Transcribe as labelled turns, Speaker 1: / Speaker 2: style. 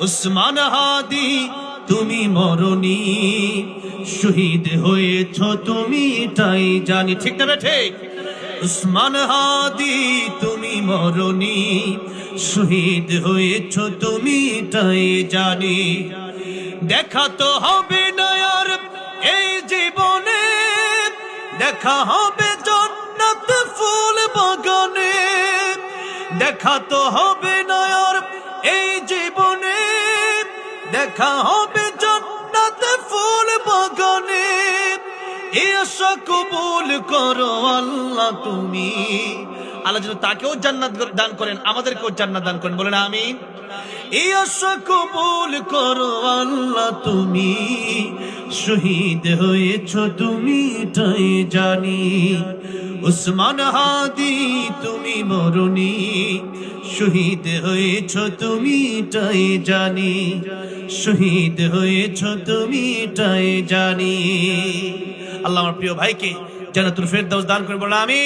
Speaker 1: উসমান হাদি, তুমি মরণি। শহীদ হয়েছ তুমি, তাই জানি। ঠিক না ঠিক? উসমান হাদি, তুমি মরণি। শহীদ হয়েছ তুমি, তাই জানি। দেখা তো হবে না আর এই জীবনে। দেখা হবে জন্নত ফুল বাগানে। দেখা তো হবে না দেখা হবে জন্নত ফুল বাগানে। এ আশা কবুল করো আল্লাহ তুমি। আল্লাহ যেন তাকেও জান্নাত দান করেন, আমাদেরকেও জান্নাত দান করেন। বলেন আমি এই আশা কবুল করো আল্লাহ তুমি। শহীদ হয়েছ তুমি তাই জানি। উসমান হাদি, তুমি মরণি। শহীদ হয়েছ তুমি তাই জানি। শহীদ হয়েছ তুমি তাই জানি। আল্লাহ আমার প্রিয় ভাইকে ফের দোষ দান করে বলে আমি